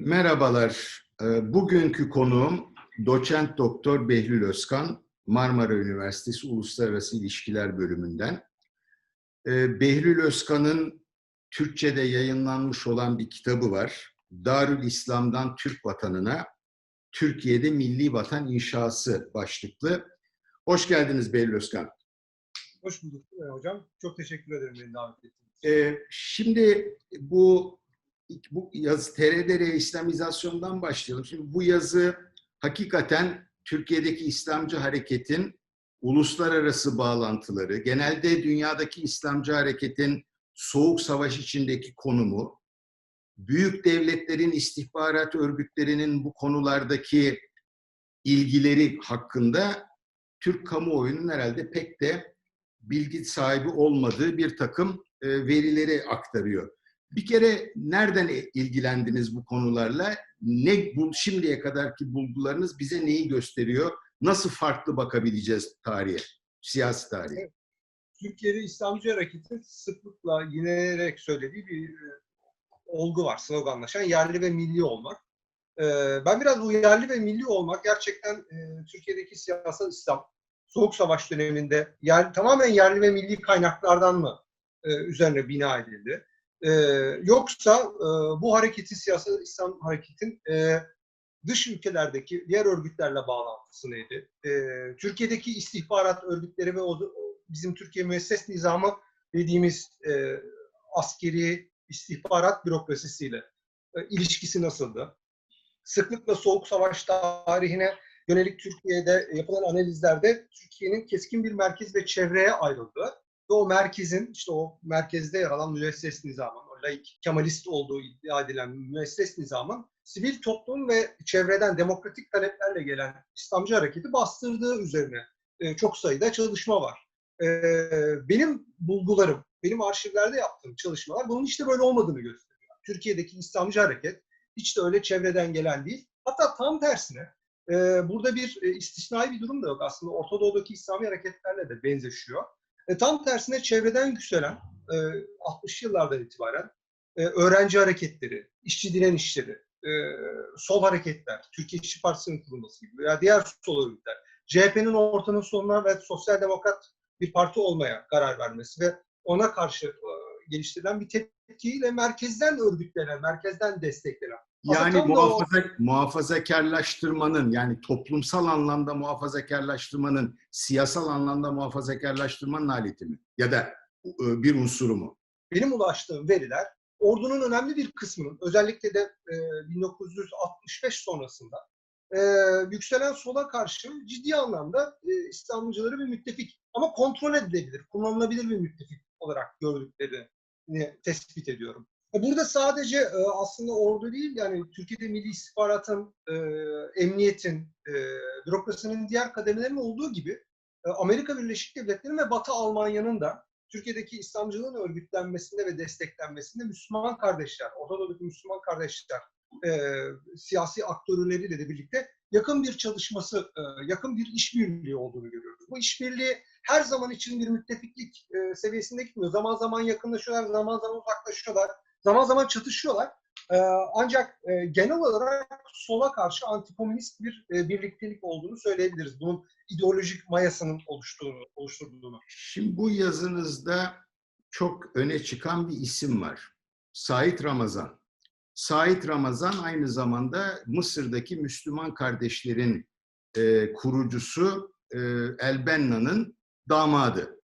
Merhabalar. Ee, Bugünkü konuğum doçent doktor Behlül Özkan, Marmara Üniversitesi Uluslararası İlişkiler Bölümünden. Ee, Behlül Özkan'ın Türkçe'de yayınlanmış olan bir kitabı var. Darül İslam'dan Türk Vatanına, Türkiye'de Milli Vatan İnşası başlıklı. Hoş geldiniz Behlül Özkan. Hoş bulduk e, hocam. Çok teşekkür ederim beni davet ettiğiniz için. Ee, Şimdi bu bu yazı TRDR İslamizasyon'dan başlayalım. Şimdi bu yazı hakikaten Türkiye'deki İslamcı hareketin uluslararası bağlantıları, genelde dünyadaki İslamcı hareketin soğuk savaş içindeki konumu, büyük devletlerin istihbarat örgütlerinin bu konulardaki ilgileri hakkında Türk kamuoyunun herhalde pek de bilgi sahibi olmadığı bir takım e, verileri aktarıyor. Bir kere nereden ilgilendiniz bu konularla? Ne bu şimdiye kadarki bulgularınız bize neyi gösteriyor? Nasıl farklı bakabileceğiz tarihe, siyasi tarihe? Türkiye'de İslamcı hareketin sıklıkla yineleyerek söylediği bir e, olgu var, sloganlaşan yerli ve milli olmak. E, ben biraz bu yerli ve milli olmak gerçekten e, Türkiye'deki siyasal İslam, Soğuk Savaş döneminde yer, tamamen yerli ve milli kaynaklardan mı üzerine bina edildi? E, yoksa e, bu hareketi, siyasal İslam hareketin e, dış ülkelerdeki diğer örgütlerle bağlantısı neydi? E, Türkiye'deki istihbarat örgütleri ve o, bizim Türkiye müesses nizamı dediğimiz e, askeri istihbarat bürokrasisiyle e, ilişkisi nasıldı? Sıklıkla Soğuk Savaş tarihine yönelik Türkiye'de yapılan analizlerde Türkiye'nin keskin bir merkez ve çevreye ayrıldığı ve o merkezin işte o merkezde yer alan müesses nizamın, o laik, kemalist olduğu iddia edilen müesses nizamın sivil toplum ve çevreden demokratik taleplerle gelen İslamcı hareketi bastırdığı üzerine e, çok sayıda çalışma var. E, benim bulgularım, benim arşivlerde yaptığım çalışmalar bunun işte böyle olmadığını gösteriyor. Türkiye'deki İslamcı hareket hiç de öyle çevreden gelen değil. Hatta tam tersine e, burada bir e, istisnai bir durum da yok. Aslında Orta Doğu'daki İslami hareketlerle de benzeşiyor. E, tam tersine çevreden yükselen e, 60 yıllardan itibaren e, öğrenci hareketleri, işçi direnişleri, e, sol hareketler, Türkiye İşçi Partisi'nin kurulması gibi veya diğer sol örgütler, CHP'nin ortanın sonuna ve sosyal demokrat bir parti olmaya karar vermesi ve ona karşı e, geliştirilen bir tepkiyle merkezden örgütlenen, merkezden desteklenen. Yani muhafaza, muhafazakarlaştırmanın yani toplumsal anlamda muhafazakarlaştırmanın, siyasal anlamda muhafazakarlaştırmanın aleti mi? Ya da e, bir unsuru mu? benim ulaştığım veriler ordunun önemli bir kısmının özellikle de e, 1965 sonrasında e, yükselen sola karşı ciddi anlamda e, İslamcıları bir müttefik ama kontrol edilebilir, kullanılabilir bir müttefik olarak gördüklerini tespit ediyorum. Burada sadece e, aslında ordu değil yani Türkiye'de milli istihbaratın, e, emniyetin, e, bürokrasinin diğer kademelerinin olduğu gibi e, Amerika Birleşik Devletleri'nin ve Batı Almanya'nın da Türkiye'deki İslamcılığın örgütlenmesinde ve desteklenmesinde Müslüman kardeşler, Orta Doğu'daki Müslüman kardeşler, siyasi aktörleriyle de birlikte yakın bir çalışması, yakın bir işbirliği olduğunu görüyoruz. Bu işbirliği her zaman için bir müttefiklik seviyesinde gitmiyor. Zaman zaman yakınlaşıyorlar, zaman zaman uzaklaşıyorlar, zaman zaman çatışıyorlar. E, ancak e, genel olarak sola karşı antikomünist bir e, birliktelik olduğunu söyleyebiliriz. Bunun ideolojik mayasının oluştuğunu, oluşturduğunu. Şimdi bu yazınızda çok öne çıkan bir isim var. Said Ramazan. Said Ramazan aynı zamanda Mısır'daki Müslüman kardeşlerin e, kurucusu e, Elbenna'nın damadı.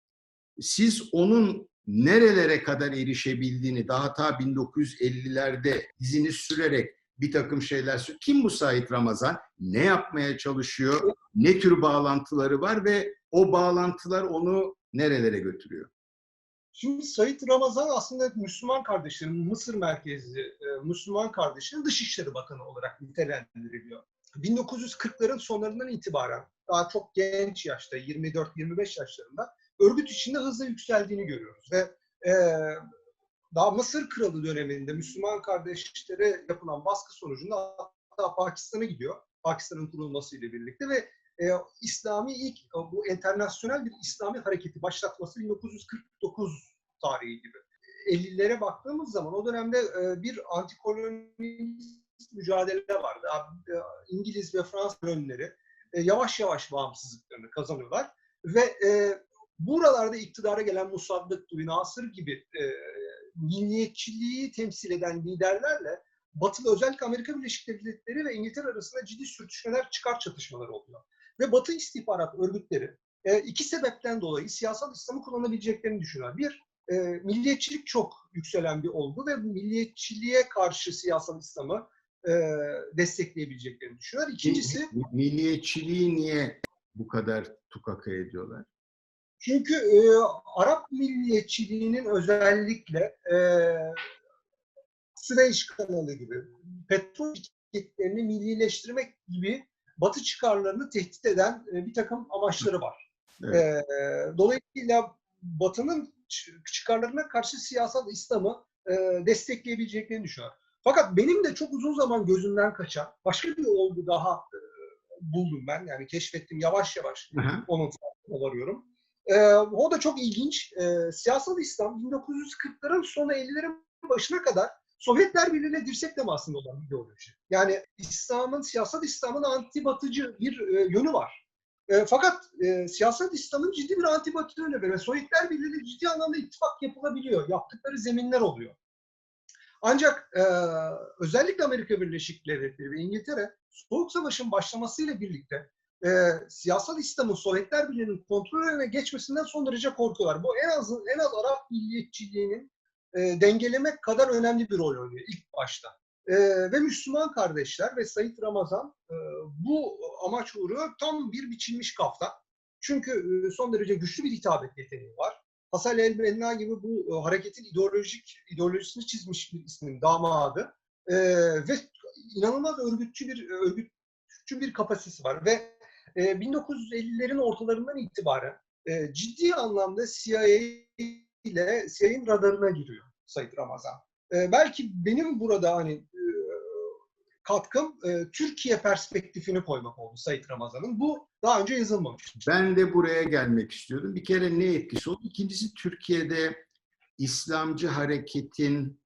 Siz onun nerelere kadar erişebildiğini daha ta 1950'lerde izini sürerek bir takım şeyler Kim bu Said Ramazan? Ne yapmaya çalışıyor? Ne tür bağlantıları var ve o bağlantılar onu nerelere götürüyor? Şimdi Said Ramazan aslında Müslüman kardeşlerin, Mısır merkezli e, Müslüman kardeşlerin Dışişleri Bakanı olarak nitelendiriliyor. 1940'ların sonlarından itibaren daha çok genç yaşta, 24-25 yaşlarında örgüt içinde hızla yükseldiğini görüyoruz. Ve e, daha Mısır Kralı döneminde Müslüman kardeşlere yapılan baskı sonucunda hatta Pakistan'a gidiyor. Pakistan'ın kurulmasıyla birlikte ve e, İslami ilk e, bu internasyonel bir İslami hareketi başlatması 1949 tarihi gibi. 50'lere baktığımız zaman o dönemde e, bir antikolonist mücadele var. Daha, e, İngiliz ve Fransız kolonileri e, yavaş yavaş bağımsızlıklarını kazanıyorlar ve e, buralarda iktidara gelen Musaddık Duri Nasır gibi e, milliyetçiliği temsil eden liderlerle Batılı özellikle Amerika Birleşik Devletleri ve İngiltere arasında ciddi sürtüşmeler, çıkar çatışmaları oluyor. Ve Batı istihbarat örgütleri e, iki sebepten dolayı siyasal İslam'ı kullanabileceklerini düşünüyor. Bir, e, milliyetçilik çok yükselen bir olgu ve milliyetçiliğe karşı siyasal İslam'ı e, destekleyebileceklerini düşünüyor. İkincisi, Milliyetçiliği niye bu kadar tukaka ediyorlar? Çünkü e, Arap milliyetçiliğinin özellikle e, Süveyş kanalı gibi petrol şirketlerini millileştirmek gibi Batı çıkarlarını tehdit eden e, bir takım amaçları var. Evet. E, dolayısıyla Batı'nın çıkarlarına karşı siyasal İslam'ı e, destekleyebileceklerini düşünüyorum. Fakat benim de çok uzun zaman gözümden kaçan başka bir olgu daha e, buldum ben. Yani keşfettim yavaş yavaş onun farkına varıyorum. Ee, o da çok ilginç. Ee, siyasal İslam 1940'ların sonu 50'lerin başına kadar Sovyetler Birliği'ne dirsek temasında olan bir ideoloji. Yani İslam'ın, siyasal İslam'ın antibatıcı bir e, yönü var. E, fakat e, siyasal İslam'ın ciddi bir antibatı yönü var Sovyetler Birliği'yle ciddi anlamda ittifak yapılabiliyor. Yaptıkları zeminler oluyor. Ancak e, özellikle Amerika Birleşik Devletleri ve İngiltere Soğuk Savaş'ın başlamasıyla birlikte e, siyasal İslam'ın Sovyetler Birliği'nin kontrolüne geçmesinden son derece korkuyorlar. Bu en az en az Arap milliyetçiliğinin e, dengelemek kadar önemli bir rol oynuyor ilk başta. E, ve Müslüman kardeşler ve Said Ramazan e, bu amaç uğruyor tam bir biçilmiş kaftan. Çünkü e, son derece güçlü bir hitabet yeteneği var. Hasan el-Benna gibi bu e, hareketin ideolojik ideolojisini çizmiş bir ismin damadı. E, ve inanılmaz örgütçü bir örgütçü bir kapasitesi var ve e, 1950'lerin ortalarından itibaren e, ciddi anlamda CIA ile CIA'nin radarına giriyor Sayın Ramazan. E, belki benim burada hani e, katkım Türkiye perspektifini koymak oldu Sayın Ramazan'ın. Bu daha önce yazılmamıştı. Ben de buraya gelmek istiyordum. Bir kere ne etkisi oldu? İkincisi Türkiye'de İslamcı hareketin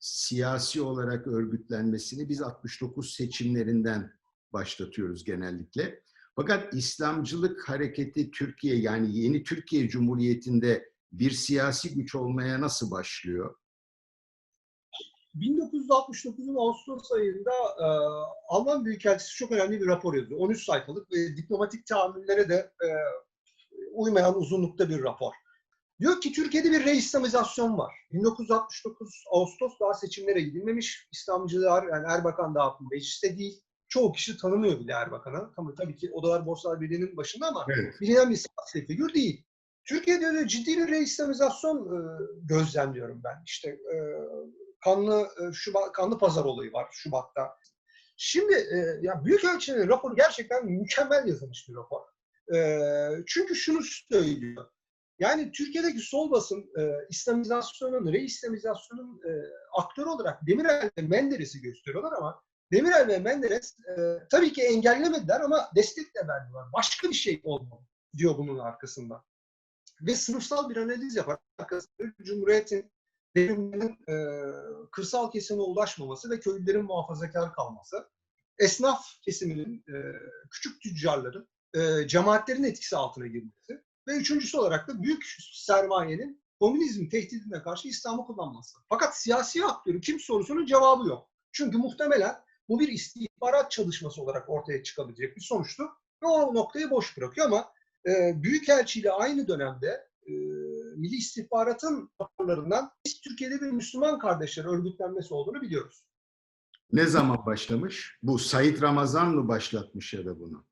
siyasi olarak örgütlenmesini biz 69 seçimlerinden başlatıyoruz genellikle. Fakat İslamcılık hareketi Türkiye yani yeni Türkiye Cumhuriyeti'nde bir siyasi güç olmaya nasıl başlıyor? 1969'un Ağustos ayında e, Alman Büyükelçisi çok önemli bir rapor yazıyor. 13 sayfalık ve diplomatik tahammüllere de e, uymayan uzunlukta bir rapor. Diyor ki Türkiye'de bir reislamizasyon var. 1969 Ağustos daha seçimlere gidilmemiş. İslamcılar yani Erbakan daha mecliste değil. Çoğu kişi tanımıyor bile Erbakan'ı. Tabii, tabii ki Odalar Borsalar Birliği'nin başında ama Evet. bilinen bir siyasi figür değil. Türkiye'de öyle ciddi bir reislamizasyon e, gözlemliyorum ben. İşte e, kanlı e, Şubat kanlı pazar olayı var Şubat'ta. Şimdi e, ya Büyükelçinin raporu gerçekten mükemmel yazılmış bir rapor. E, çünkü şunu söylüyor. Yani Türkiye'deki sol basın e, İslamizasyonun, reislamizasyonun e, aktörü olarak Demirel ve Menderes'i gösteriyorlar ama Demirel ve Menderes e, tabii ki engellemediler ama destek de verdiler. Başka bir şey olmalı diyor bunun arkasında. Ve sınıfsal bir analiz yapar. Arkasında Cumhuriyet'in devrimlerin e, kırsal kesime ulaşmaması ve köylülerin muhafazakar kalması, esnaf kesiminin, e, küçük tüccarların, e, cemaatlerin etkisi altına girmesi ve üçüncüsü olarak da büyük sermayenin komünizm tehdidine karşı İslam'ı kullanması. Fakat siyasi aktörü kim sorusunun cevabı yok. Çünkü muhtemelen bu bir istihbarat çalışması olarak ortaya çıkabilecek bir sonuçtu ve o noktayı boş bırakıyor ama e, Büyükelçi ile aynı dönemde e, Milli İstihbarat'ın raporlarından biz Türkiye'de bir Müslüman kardeşler örgütlenmesi olduğunu biliyoruz. Ne zaman başlamış? Bu Said Ramazan mı başlatmış ya da bunu?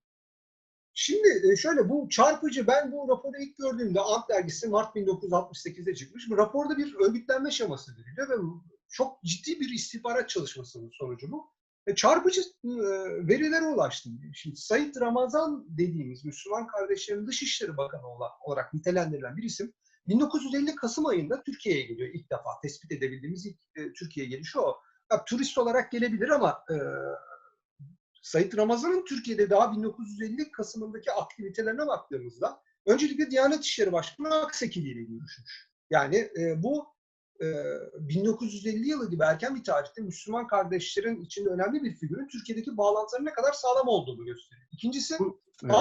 Şimdi e, şöyle bu çarpıcı ben bu raporu ilk gördüğümde Ant dergisi Mart 1968'de çıkmış. Bu raporda bir örgütlenme şeması veriliyor ve çok ciddi bir istihbarat çalışmasının sonucu bu. E, çarpıcı e, verilere ulaştım. Şimdi Said Ramazan dediğimiz Müslüman kardeşlerin Dışişleri Bakanı olarak nitelendirilen bir isim 1950 Kasım ayında Türkiye'ye geliyor ilk defa. Tespit edebildiğimiz ilk e, Türkiye'ye gelişi o. Ya, turist olarak gelebilir ama e, Said Ramazan'ın Türkiye'de daha 1950 Kasım'ındaki aktivitelerine baktığımızda öncelikle Diyanet İşleri Başkanı Akseki ile görüşmüş. Yani e, bu 1950 yılı gibi erken bir tarihte Müslüman kardeşlerin içinde önemli bir figürün Türkiye'deki bağlantıların ne kadar sağlam olduğunu gösteriyor. İkincisi Evet.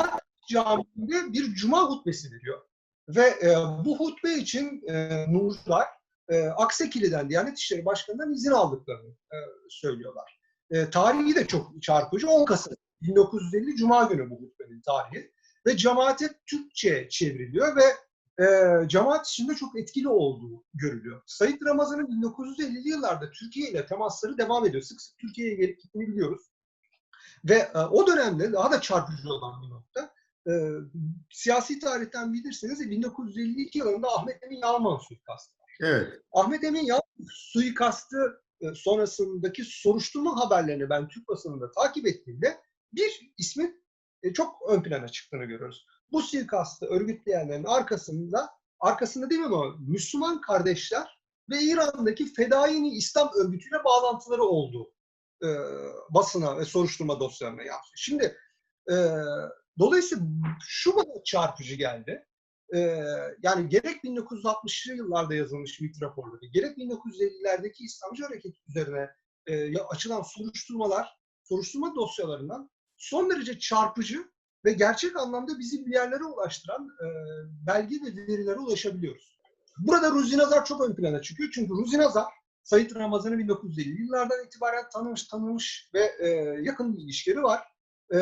Camii'nde bir cuma hutbesi veriyor. Ve e, bu hutbe için e, Nurlar e, Aksekili'den Diyanet İşleri Başkanı'ndan izin aldıklarını e, söylüyorlar. E, tarihi de çok çarpıcı. 10 Kasım 1950 Cuma günü bu hutbenin tarihi. Ve cemaate Türkçe çevriliyor ve e, cemaat içinde çok etkili olduğu görülüyor. Sayit Ramazan'ın 1950'li yıllarda Türkiye ile temasları devam ediyor. Sık sık Türkiye'ye gelip gittiğini biliyoruz. Ve e, o dönemde daha da çarpıcı olan bir nokta, e, siyasi tarihten bilirsiniz 1952 yılında Ahmet Emin Yalman suikastı. Evet. Ahmet Emin Yalman suikastı e, sonrasındaki soruşturma haberlerini ben Türk basınında takip ettiğimde bir ismin e, çok ön plana çıktığını görüyoruz. Bu suikastı örgütleyenlerin arkasında, arkasında değil mi ama Müslüman kardeşler ve İran'daki Fedaini İslam örgütüyle bağlantıları olduğu e, basına ve soruşturma dosyalarına yansıyor. Şimdi e, dolayısıyla şu bana çarpıcı geldi. E, yani gerek 1960'lı yıllarda yazılmış MİT raporları, gerek 1950'lerdeki İslamcı hareket üzerine e, açılan soruşturmalar, soruşturma dosyalarından son derece çarpıcı ve gerçek anlamda bizi bir yerlere ulaştıran e, belge ve verilere ulaşabiliyoruz. Burada Ruzi Nazar çok ön plana çıkıyor. Çünkü Ruzi Nazar Sayit Ramazan'ı 1950'li yıllardan itibaren tanımış, tanımış ve e, yakın bir ilişkileri var. E,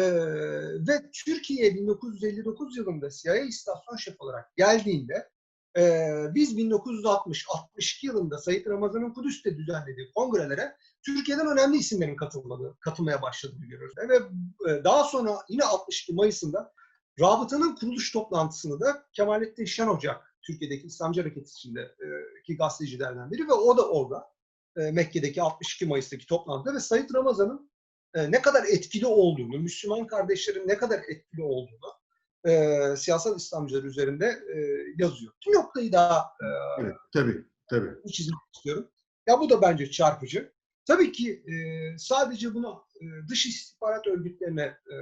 ve Türkiye 1959 yılında CIA istasyon şefi olarak geldiğinde e, biz 1960-62 yılında Sayit Ramazan'ın Kudüs'te düzenlediği kongrelere Türkiye'den önemli isimlerin katılmadığı, katılmaya başladığını görüyoruz. Ve e, daha sonra yine 62 Mayıs'ında Rabıtanın kuruluş toplantısını da Kemalettin Şen Ocak, Türkiye'deki İslamcı Hareketi içindeki gazetecilerden biri ve o da orada e, Mekke'deki 62 Mayıs'taki toplantıda ve Sayit Ramazan'ın e, ne kadar etkili olduğunu, Müslüman kardeşlerin ne kadar etkili olduğunu e, siyasal İslamcılar üzerinde e, yazıyor. Bir noktayı daha e, Evet. Tabii. Tabii. çizmek istiyorum. Ya bu da bence çarpıcı. Tabii ki e, sadece bunu e, dış istihbarat örgütlerine e,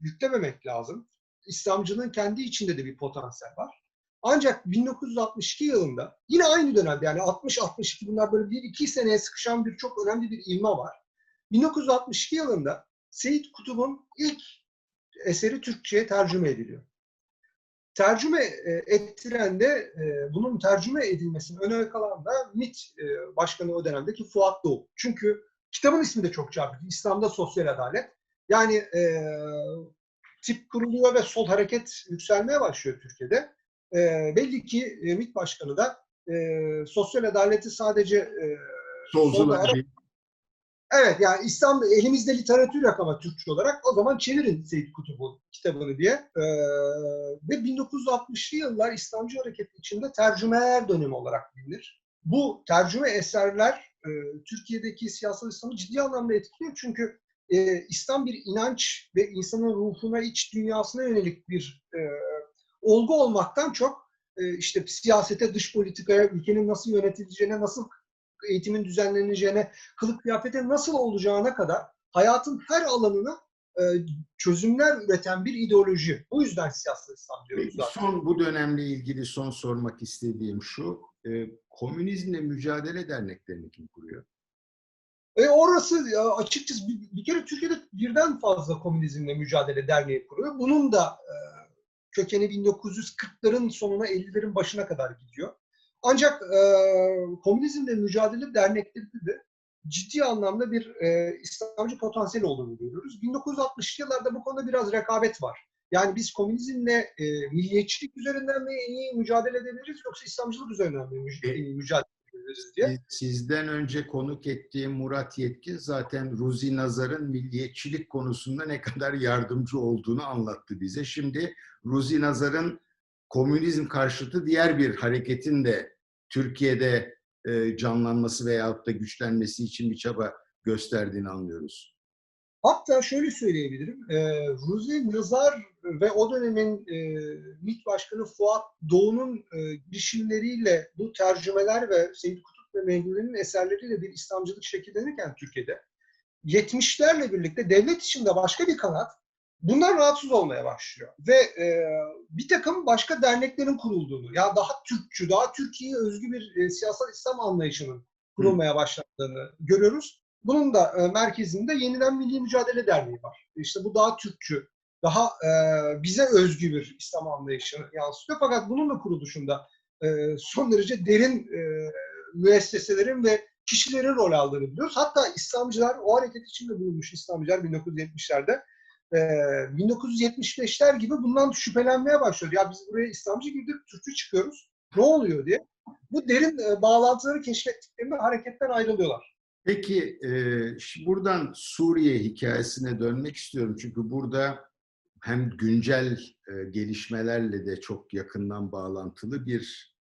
yüklememek lazım. İslamcının kendi içinde de bir potansiyel var. Ancak 1962 yılında yine aynı dönemde yani 60-62 bunlar böyle bir iki seneye sıkışan bir çok önemli bir ilma var. 1962 yılında Seyit Kutub'un ilk eseri Türkçe'ye tercüme ediliyor. Tercüme e, ettiren de e, bunun tercüme edilmesinin öne kalan da MİT e, başkanı o dönemdeki Fuat Doğu. Çünkü kitabın ismi de çok çarpıcı. İslam'da Sosyal Adalet. Yani e, tip kuruluyor ve sol hareket yükselmeye başlıyor Türkiye'de. E, belli ki e, MİT başkanı da e, sosyal adaleti sadece e, Solcular solda- değil. Evet yani İslam elimizde literatür yok ama Türkçe olarak o zaman çevirin Seyit Kutub'un kitabını diye. Ee, ve 1960'lı yıllar İslamcı hareket içinde tercümeler dönemi olarak bilinir. Bu tercüme eserler e, Türkiye'deki siyasal İslam'ı ciddi anlamda etkiliyor. Çünkü e, İslam bir inanç ve insanın ruhuna, iç dünyasına yönelik bir e, olgu olmaktan çok e, işte siyasete, dış politikaya, ülkenin nasıl yönetileceğine, nasıl eğitimin düzenleneceğine, kılık kıyafete nasıl olacağına kadar hayatın her alanına e, çözümler üreten bir ideoloji. O yüzden siyasal İslam diyoruz zaten. son bu dönemle ilgili son sormak istediğim şu. e, komünizmle mücadele derneklerini kim kuruyor? E orası ya, açıkçası bir, bir kere Türkiye'de birden fazla komünizmle mücadele derneği kuruyor. Bunun da e, kökeni 1940'ların sonuna 50'lerin başına kadar gidiyor. Ancak e, komünizmle mücadele derneklerinde de ciddi anlamda bir e, İslamcı potansiyel olduğunu görüyoruz. 1960'lı yıllarda bu konuda biraz rekabet var. Yani biz komünizmle e, milliyetçilik üzerinden mi en iyi mücadele edebiliriz yoksa İslamcılık üzerinden mi müc- iyi mücadele edebiliriz diye. Siz- Sizden önce konuk ettiğim Murat Yetkin zaten Ruzi Nazar'ın milliyetçilik konusunda ne kadar yardımcı olduğunu anlattı bize. Şimdi Ruzi Nazar'ın komünizm karşıtı diğer bir hareketin de Türkiye'de e, canlanması veyahut da güçlenmesi için bir çaba gösterdiğini anlıyoruz. Hatta şöyle söyleyebilirim. E, Ruzi Nazar ve o dönemin e, MİT Başkanı Fuat Doğu'nun e, girişimleriyle bu tercümeler ve Seyyid Kutup ve Mehdi'nin eserleriyle bir İslamcılık şekillenirken Türkiye'de 70'lerle birlikte devlet içinde başka bir kanat bundan rahatsız olmaya başlıyor. Ve e, bir takım başka derneklerin kurulduğunu, ya daha Türkçü, daha Türkiye'ye özgü bir e, siyasal İslam anlayışının kurulmaya başladığını görüyoruz. Bunun da e, merkezinde Yeniden Milli Mücadele Derneği var. İşte bu daha Türkçü, daha e, bize özgü bir İslam anlayışını yansıtıyor. Fakat bunun da kuruluşunda e, son derece derin e, müesseselerin ve kişilerin rol aldığını biliyoruz. Hatta İslamcılar, o hareket içinde bulunmuş İslamcılar 1970'lerde e, 1975'ler gibi bundan şüphelenmeye başlıyor. Ya biz buraya İslamcı girdik, Türkçü çıkıyoruz. Ne oluyor diye. Bu derin e, bağlantıları keşfettiklerinde hareketten ayrılıyorlar. Peki e, buradan Suriye hikayesine dönmek istiyorum. Çünkü burada hem güncel e, gelişmelerle de çok yakından bağlantılı bir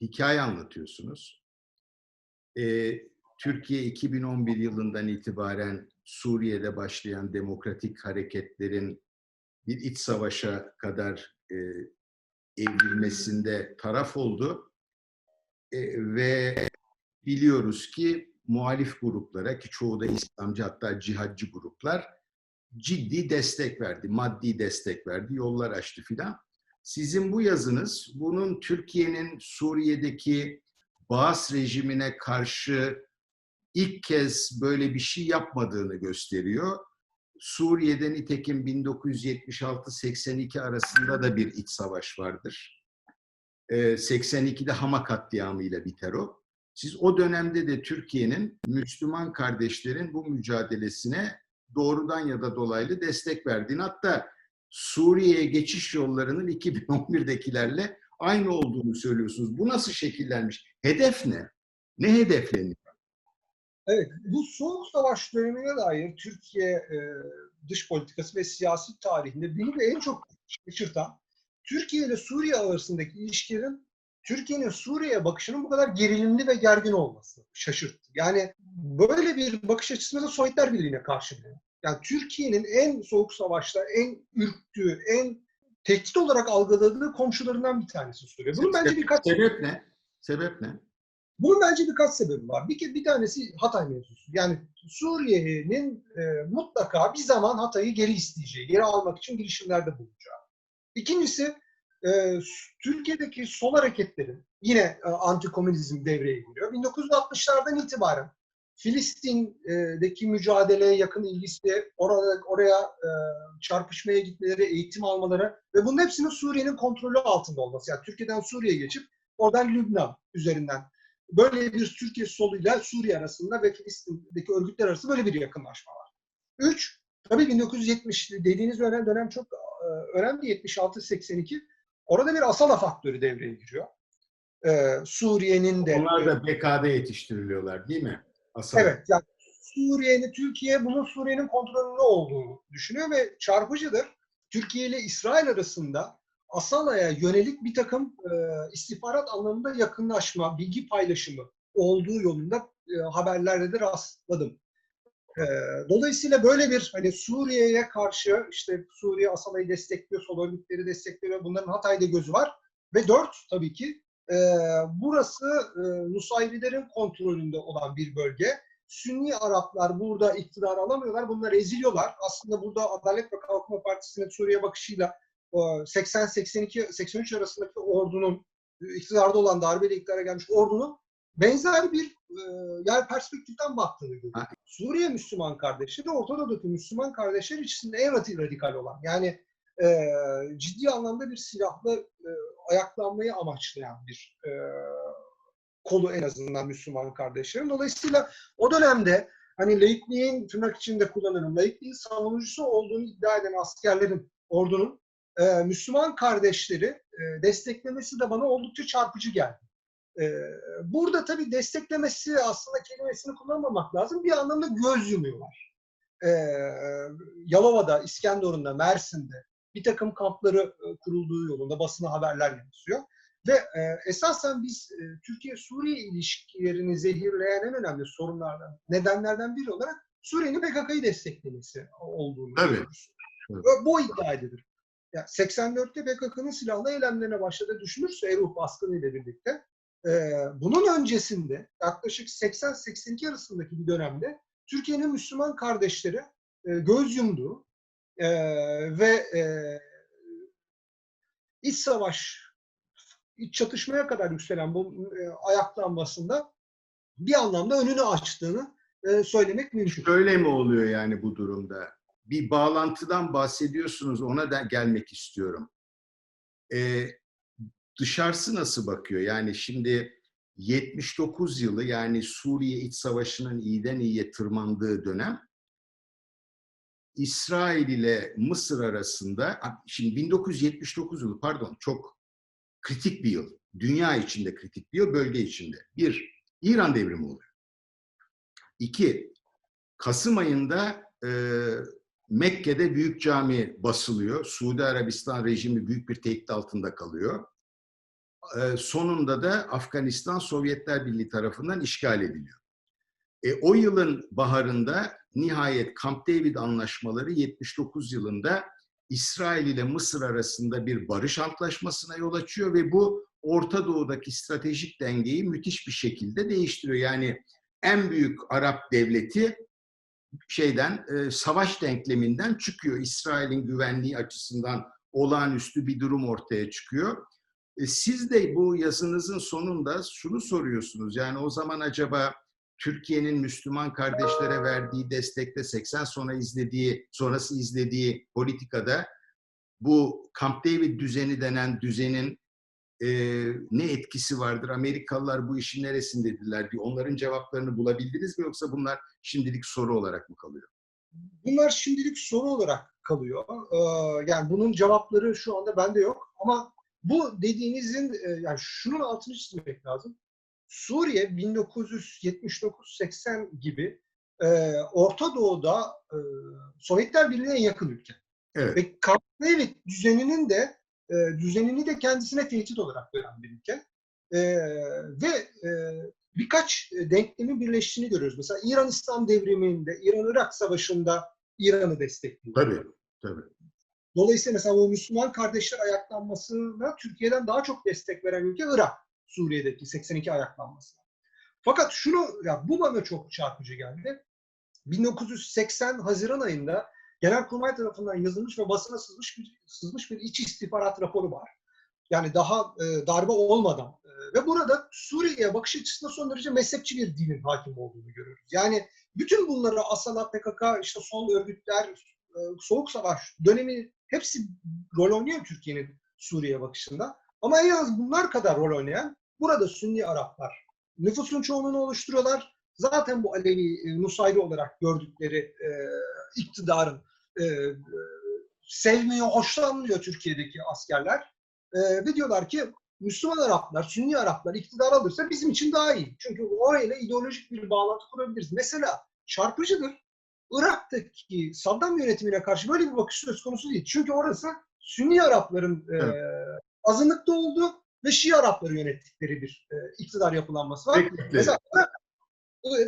hikaye anlatıyorsunuz. Türkiye 2011 yılından itibaren Suriye'de başlayan demokratik hareketlerin bir iç savaşa kadar e, evrilmesinde taraf oldu. E, ve biliyoruz ki muhalif gruplara ki çoğu da İslamcı hatta cihadcı gruplar ciddi destek verdi, maddi destek verdi, yollar açtı filan. Sizin bu yazınız bunun Türkiye'nin Suriye'deki Baas rejimine karşı ilk kez böyle bir şey yapmadığını gösteriyor. Suriye'de nitekim 1976-82 arasında da bir iç savaş vardır. Ee, 82'de Hama katliamıyla biter o. Siz o dönemde de Türkiye'nin Müslüman kardeşlerin bu mücadelesine doğrudan ya da dolaylı destek verdiğini hatta Suriye'ye geçiş yollarının 2011'dekilerle aynı olduğunu söylüyorsunuz. Bu nasıl şekillenmiş? Hedef ne? Ne hedefleniyor? Evet, bu Soğuk Savaş dönemine dair Türkiye e, dış politikası ve siyasi tarihinde beni de en çok şaşırtan Türkiye ile Suriye arasındaki ilişkilerin Türkiye'nin Suriye'ye bakışının bu kadar gerilimli ve gergin olması şaşırttı. Yani böyle bir bakış açısında da Sovyetler Birliği'ne karşı bile. Yani Türkiye'nin en soğuk savaşta en ürktüğü, en tehdit olarak algıladığı komşularından bir tanesi Suriye. Bunun bence birkaç Sebep ne? Sebep ne? Bunun bence birkaç sebebi var. Bir, bir tanesi Hatay mevzusu. Yani Suriye'nin e, mutlaka bir zaman Hatay'ı geri isteyeceği, geri almak için girişimlerde bulunacağı. İkincisi e, Türkiye'deki sol hareketlerin yine e, antikomünizm devreye giriyor. 1960'lardan itibaren Filistin'deki mücadeleye yakın ilgisi, orada oraya e, çarpışmaya gitmeleri, eğitim almaları ve bunun hepsinin Suriye'nin kontrolü altında olması. Yani Türkiye'den Suriye'ye geçip oradan Lübnan üzerinden böyle bir Türkiye soluyla Suriye arasında ve Filistin'deki örgütler arasında böyle bir yakınlaşma var. Üç, tabii 1970 dediğiniz dönem, dönem çok e, önemli 76-82. Orada bir Asala faktörü devreye giriyor. Ee, Suriye'nin de... Onlar da BK'da yetiştiriliyorlar değil mi? Asal. Evet, yani Suriye'nin, Türkiye bunun Suriye'nin kontrolünde olduğunu düşünüyor ve çarpıcıdır. Türkiye ile İsrail arasında Asala'ya yönelik bir takım e, istihbarat anlamında yakınlaşma, bilgi paylaşımı olduğu yolunda e, haberlerde de rastladım. E, dolayısıyla böyle bir hani Suriye'ye karşı işte Suriye Asala'yı destekliyor, sol örgütleri destekliyor. Bunların Hatay'da gözü var. Ve dört tabii ki e, burası e, Nusayrilerin kontrolünde olan bir bölge. Sünni Araplar burada iktidar alamıyorlar. Bunlar eziliyorlar. Aslında burada Adalet ve Kalkınma Partisi'nin Suriye bakışıyla 80-82-83 arasındaki ordunun iktidarda olan darbeyle iktidara gelmiş ordunun benzer bir e, yer perspektiften baktığını görüyoruz. Suriye Müslüman kardeşleri Orta Doğu'daki Müslüman kardeşler içerisinde en radikal olan yani e, ciddi anlamda bir silahlı e, ayaklanmayı amaçlayan bir e, kolu en azından Müslüman kardeşlerin. Dolayısıyla o dönemde hani laikliğin tırnak içinde kullanırım, laikliğin savunucusu olduğunu iddia eden askerlerin, ordunun e, Müslüman kardeşleri e, desteklemesi de bana oldukça çarpıcı geldi. E, burada tabii desteklemesi aslında kelimesini kullanmamak lazım. Bir anlamda göz yumuyorlar. E, Yalova'da, İskenderun'da, Mersin'de bir takım kampları e, kurulduğu yolunda basına haberler yansıyor. Ve e, esasen biz e, Türkiye-Suriye ilişkilerini zehirleyen en önemli sorunlardan, nedenlerden biri olarak Suriye'nin PKK'yı desteklemesi olduğunu Tabii. görüyoruz. Evet. Ve Bu iddia edilir. Ya 84'te PKK'nın silahlı eylemlerine başladığı düşünürse Eruh baskını ile birlikte e, bunun öncesinde yaklaşık 80-82 arasındaki bir dönemde Türkiye'nin Müslüman kardeşleri e, göz yumduğu e, ve e, iç savaş, iç çatışmaya kadar yükselen bu e, ayaklanmasında bir anlamda önünü açtığını e, söylemek mümkün. Şöyle mi oluyor yani bu durumda? Bir bağlantıdan bahsediyorsunuz, ona da gelmek istiyorum. Ee, dışarısı nasıl bakıyor? Yani şimdi 79 yılı yani Suriye İç Savaşı'nın iyiden iyiye tırmandığı dönem İsrail ile Mısır arasında şimdi 1979 yılı pardon çok kritik bir yıl. Dünya içinde kritik bir yıl, bölge içinde. Bir, İran devrimi oluyor. İki, Kasım ayında e, Mekke'de büyük cami basılıyor. Suudi Arabistan rejimi büyük bir tehdit altında kalıyor. E, sonunda da Afganistan Sovyetler Birliği tarafından işgal ediliyor. E, o yılın baharında nihayet Camp David anlaşmaları 79 yılında İsrail ile Mısır arasında bir barış antlaşmasına yol açıyor ve bu Orta Doğu'daki stratejik dengeyi müthiş bir şekilde değiştiriyor. Yani en büyük Arap devleti şeyden e, savaş denkleminden çıkıyor. İsrail'in güvenliği açısından olağanüstü bir durum ortaya çıkıyor. E, siz de bu yazınızın sonunda şunu soruyorsunuz. Yani o zaman acaba Türkiye'nin Müslüman kardeşlere verdiği destekte 80 sonra izlediği, sonrası izlediği politikada bu Camp David düzeni denen düzenin e, ne etkisi vardır? Amerikalılar bu işin neresindediler diye onların cevaplarını bulabildiniz mi yoksa bunlar şimdilik soru olarak mı kalıyor? Bunlar şimdilik soru olarak kalıyor. Ee, yani bunun cevapları şu anda bende yok ama bu dediğinizin yani şunun altını çizmek lazım. Suriye 1979-80 gibi e, Orta Doğu'da e, Sovyetler Birliği'ne yakın ülke. Evet. Ve David düzeninin de e, düzenini de kendisine tehdit olarak gören bir ülke. E, ve e, birkaç denklemin birleştiğini görüyoruz. Mesela İran İslam devriminde, İran-Irak savaşında İran'ı destekliyor. Tabii, tabii. Dolayısıyla mesela bu Müslüman kardeşler ayaklanmasına Türkiye'den daha çok destek veren ülke Irak. Suriye'deki 82 ayaklanmasına. Fakat şunu, ya bu bana çok çarpıcı geldi. 1980 Haziran ayında Genelkurmay tarafından yazılmış ve basına sızmış bir, sızmış bir iç istihbarat raporu var. Yani daha e, darbe olmadan e, ve burada Suriye'ye bakış açısında son derece mezhepçi bir dinin hakim olduğunu görüyoruz. Yani bütün bunları Asala, PKK, işte sol örgütler, e, Soğuk Savaş dönemi hepsi rol oynuyor Türkiye'nin Suriye bakışında. Ama en az bunlar kadar rol oynayan burada Sünni Araplar. Nüfusun çoğunluğunu oluşturuyorlar. Zaten bu Alevi, e, Nusayri olarak gördükleri e, iktidarın e, sevmiyor, hoşlanmıyor Türkiye'deki askerler. E, ve diyorlar ki Müslüman Araplar, Sünni Araplar iktidar alırsa bizim için daha iyi. Çünkü orayla ideolojik bir bağlantı kurabiliriz. Mesela çarpıcıdır. Irak'taki Saddam yönetimine karşı böyle bir bakış söz konusu değil. Çünkü orası Sünni Arapların e, azınlıkta olduğu ve Şii Arapları yönettikleri bir e, iktidar yapılanması var. Bekle. Mesela Irak,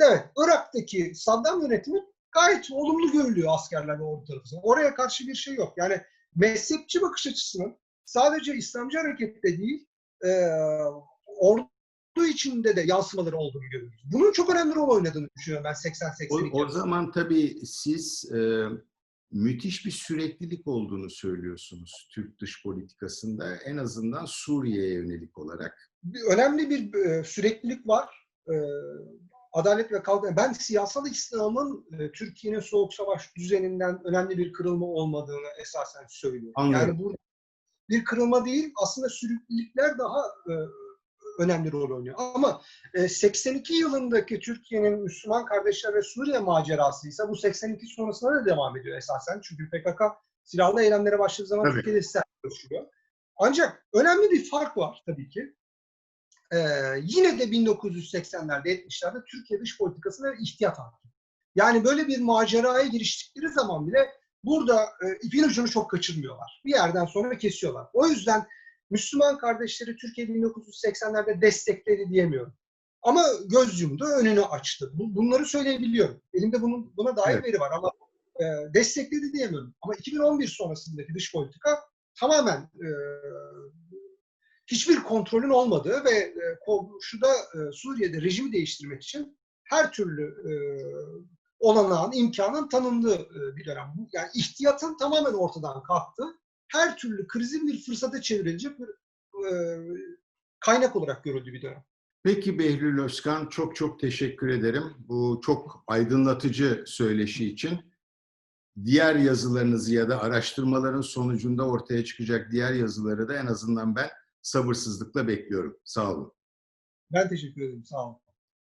evet, Irak'taki Saddam yönetimi gayet olumlu görülüyor askerler ve ordu tarafından. Oraya karşı bir şey yok. Yani mezhepçi bakış açısının sadece İslamcı harekette değil, e, ordu içinde de yansımaları olduğunu görüyoruz. Bunun çok önemli rol oynadığını düşünüyorum ben 80-82. O, o zaman tabii siz e, müthiş bir süreklilik olduğunu söylüyorsunuz Türk dış politikasında en azından Suriye'ye yönelik olarak. bir- önemli bir e, süreklilik var. E, Adalet ve Kalkınma. Ben siyasal İslam'ın e, Türkiye'nin soğuk savaş düzeninden önemli bir kırılma olmadığını esasen söylüyorum. Anlıyorum. Yani burada bir kırılma değil, aslında süreklilikler daha e, önemli rol oynuyor. Ama e, 82 yılındaki Türkiye'nin Müslüman kardeşler ve Suriye macerası ise bu 82 sonrasında da devam ediyor esasen. Çünkü PKK silahlı eylemlere başladığı zaman Tabii. Türkiye'de sertleşiyor. Ancak önemli bir fark var tabii ki. Ee, yine de 1980'lerde 70'lerde Türkiye dış politikasına ihtiyat hakim. Yani böyle bir maceraya giriştikleri zaman bile burada e, ipin ucunu çok kaçırmıyorlar. Bir yerden sonra kesiyorlar. O yüzden Müslüman kardeşleri Türkiye 1980'lerde destekledi diyemiyorum. Ama göz yumdu, önünü açtı. Bu- Bunları söyleyebiliyorum. Elimde bunun, buna dair Evet. veri var ama e, destekledi diyemiyorum. Ama 2011 sonrasındaki dış politika tamamen e, hiçbir kontrolün olmadığı ve e, komşuda e, Suriye'de rejimi değiştirmek için her türlü e, olanağın, imkanın tanındığı bir dönem. Yani ihtiyatın tamamen ortadan kalktı. Her türlü krizin bir fırsata çevrilecek bir kaynak olarak görüldüğü bir dönem. Peki Behlül Özkan çok çok teşekkür ederim. Bu çok aydınlatıcı söyleşi için. Diğer yazılarınızı ya da araştırmaların sonucunda ortaya çıkacak diğer yazıları da en azından ben sabırsızlıkla bekliyorum. Sağ olun. Ben teşekkür ederim. Sağ olun.